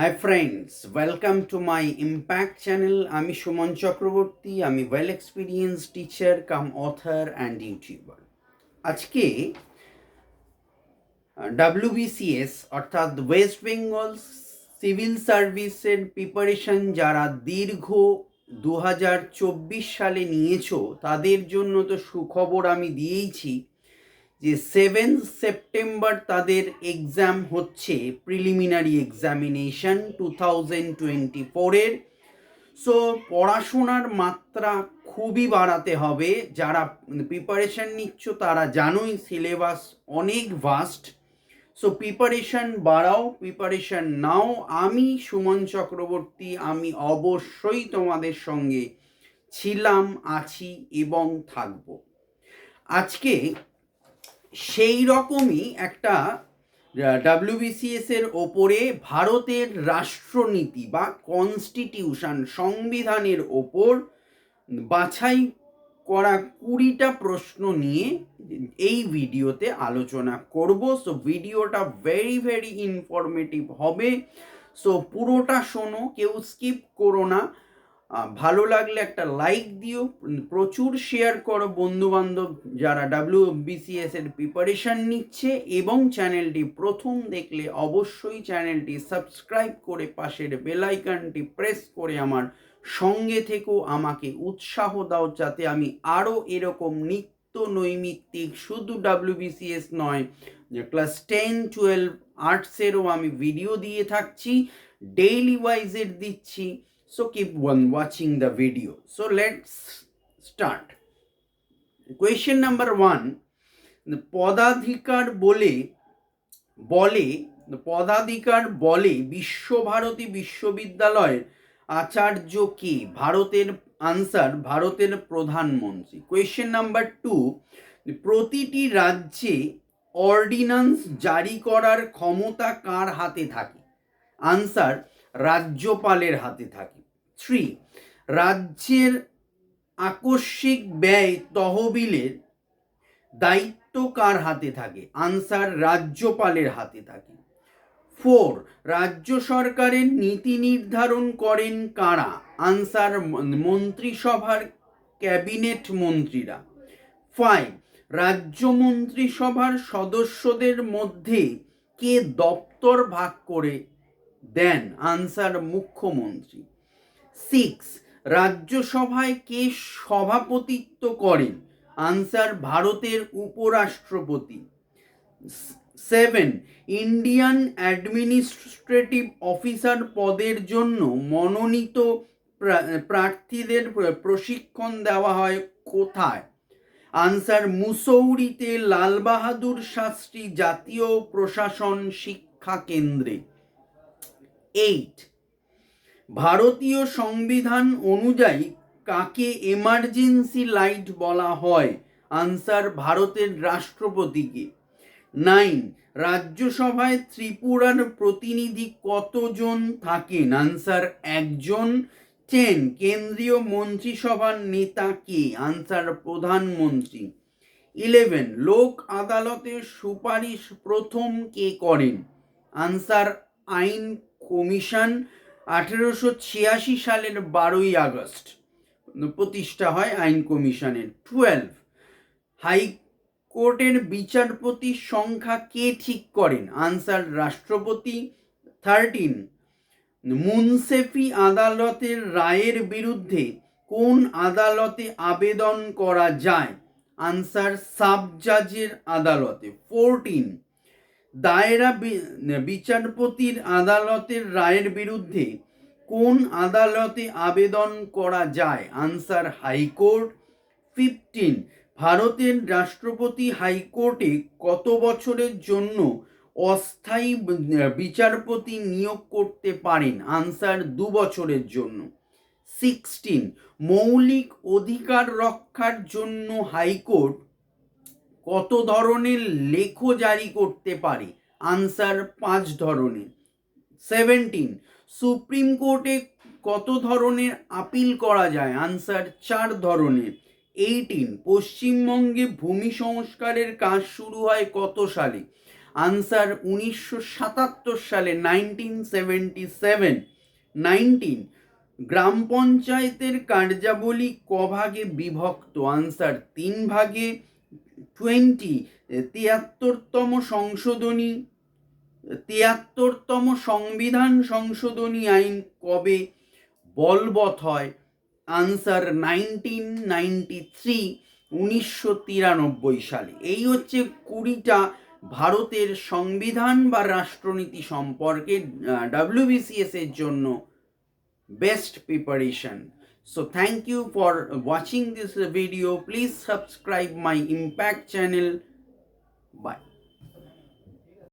Hi friends welcome to my impact channel আমি সুমন চক্রবর্তী, আমি well experience teacher cum author and YouTuber আজকে WBCS অর্থাৎ West Bengal civil সার্ভিসের preparation যারা দীর্ঘ দু হাজার চব্বিশ সালে নিয়েছো, তাদের জন্য তো সুখবর আমি দিয়েইছি। যে সেভেন সেপ্টেম্বর তাদের এক্সাম হচ্ছে preliminary examination two thousand twenty ফোরের সো পড়াশোনার মাত্রা খুবই বাড়াতে হবে। যারা প্রিপারেশন নিচ্ছ, তারা জানোই সিলেবাস অনেক ভাস্ট সো প্রিপারেশন বাড়াও প্রিপারেশন নাও। আমি, সুমন চক্রবর্তী, আমি অবশ্যই তোমাদের সঙ্গে ছিলাম, আছি এবং থাকব। আজকে সেই রকমই একটা ডাব্লিউবিসিএস এর ওপরে ভারতের রাষ্ট্রনীতি বা কনস্টিটিউশন সংবিধানের ওপর বাছাই করা কুড়িটা প্রশ্ন নিয়ে এই ভিডিওতে আলোচনা করব। সো ভিডিওটা ভেরি ভেরি ইনফরমেটিভ হবে। সো পুরোটা শোনো, কেউ স্কিপ করো না। ভালো লাগলে একটা লাইক দিও, প্রচুর শেয়ার করো বন্ধু বান্ধব যারা ডাব্লিউ বিসিএস এর প্রিপারেশন নিচ্ছে এবং চ্যানেলটি প্রথম দেখলে অবশ্যই চ্যানেলটি সাবস্ক্রাইব করে পাশের বেলাইকানটি প্রেস করে আমার সঙ্গে থেকেও আমাকে উৎসাহ দাও যাতে আমি আরও এরকম নিত্য নৈমিত্তিক শুধু ডাব্লিউবিসিএস নয়, যে ক্লাস টেন টুয়েলভ আর্টসেরও আমি ভিডিও দিয়ে থাকছি ডেইলি ওয়াইজের দিচ্ছি। So, keep on watching the video. So, let's start. Question number one. পদাধিকার বলে বলে পদাধিকার বলে বিশ্বভারতী বিশ্ববিদ্যালয়ের আচার্য কে ভারতের আনসার ভারতের প্রধানমন্ত্রী কোয়েশ্চেন নাম্বার টু প্রতিটি রাজ্যে অর্ডিন্যান্স জারি করার ক্ষমতা কার হাতে থাকে আনসার রাজ্যপালের হাতে থাকে থ্রি রাজ্যের আকস্মিক ব্যয় তহবিলের দায়িত্ব কার হাতে থাকে? আনসার রাজ্যপালের হাতে থাকে। ফোর, রাজ্য সরকারের নীতি নির্ধারণ করেন কারা? আনসার মন্ত্রিসভার ক্যাবিনেট মন্ত্রীরা। ফাইভ, রাজ্য মন্ত্রিসভার সদস্যদের মধ্যে কে দপ্তর ভাগ করে দেন? আনসার মুখ্যমন্ত্রী। সিক্স রাজ্যসভায় কে সভাপতিত্ব করেন? আনসার ভারতের উপরাষ্ট্রপতি। সেভেন ইন্ডিয়ান অ্যাডমিনিস্ট্রেটিভ অফিসার পদের জন্য মনোনীত প্রা- প্রার্থীদের প্রশিক্ষণ দেওয়া হয় কোথায়? আনসার মুসৌরিতে লাল বাহাদুর শাস্ত্রী জাতীয় প্রশাসন শিক্ষা কেন্দ্রে। এইট ভারতীয় সংবিধান অনুযায়ী কাকে এমার্জেন্সি লাইট বলা হয়? আনসার ভারতের রাষ্ট্রপতিকে। নাইন রাজ্যসভায় ত্রিপুরার প্রতিনিধি কতজন থাকেন? আনসার একজন। টেন কেন্দ্রীয় মন্ত্রিসভার নেতা কে? আনসার প্রধানমন্ত্রী। ইলেভেন লোক আদালতের সুপারিশ প্রথম কে করেন? আনসার আইন কমিশন। আঠেরোশো ছিয়াশি সালের বারোই আগস্ট, প্রতিষ্ঠা হয় আইন কমিশনের। টুয়েলভ হাইকোর্টের বিচারপতির সংখ্যা কে ঠিক করেন? আনসার রাষ্ট্রপতি। থার্টিন মুনসেফি আদালতের রায়ের বিরুদ্ধে কোন আদালতে আবেদন করা যায়? আনসার সাব জাজের আদালতে। ফোরটিন দায়রা বিচারপতির আদালতের রায়ের বিরুদ্ধে কোন আদালতে আবেদন করা যায়? Answer high court. ফিফটিন, ভারতের রাষ্ট্রপতি হাইকোর্টে কত বছরের জন্য অস্থায়ী বিচারপতি নিয়োগ করতে পারেন? আনসার, দু বছরের জন্য। সিক্সটিন, মৌলিক অধিকার রক্ষার জন্য হাইকোর্ট কত ধরনের লেখ জারি করতে পারে? আনসার পাঁচ ধরনের। সেভেন্টিন সুপ্রিম কোর্টে কত ধরনের আপিল করা যায়? আনসার চার ধরনের। এইটিন পশ্চিমবঙ্গে ভূমি সংস্কারের কাজ শুরু হয় কত সালে? আনসার উনিশশো সাতাত্তর সালে নাইনটিন সেভেন্টি সেভেন নাইনটিন গ্রাম পঞ্চায়েতের কার্যাবলী ক ভাগে বিভক্ত। আনসার তিন ভাগে। টোয়েন্টি তিয়াত্তরতম সংশোধনী তিয়াত্তরতম সংবিধান সংশোধনী আইন কবে বলবৎ হয়? আনসার নাইনটিন নাইনটি থ্রি, উনিশশো তিরানব্বই সালে। এই হচ্ছে কুড়িটা ভারতের সংবিধান বা রাষ্ট্রনীতি সম্পর্কে ডাব্লিউবিসিএস এর জন্য best preparation so thank you for watching this video. Please subscribe my impact channel. Bye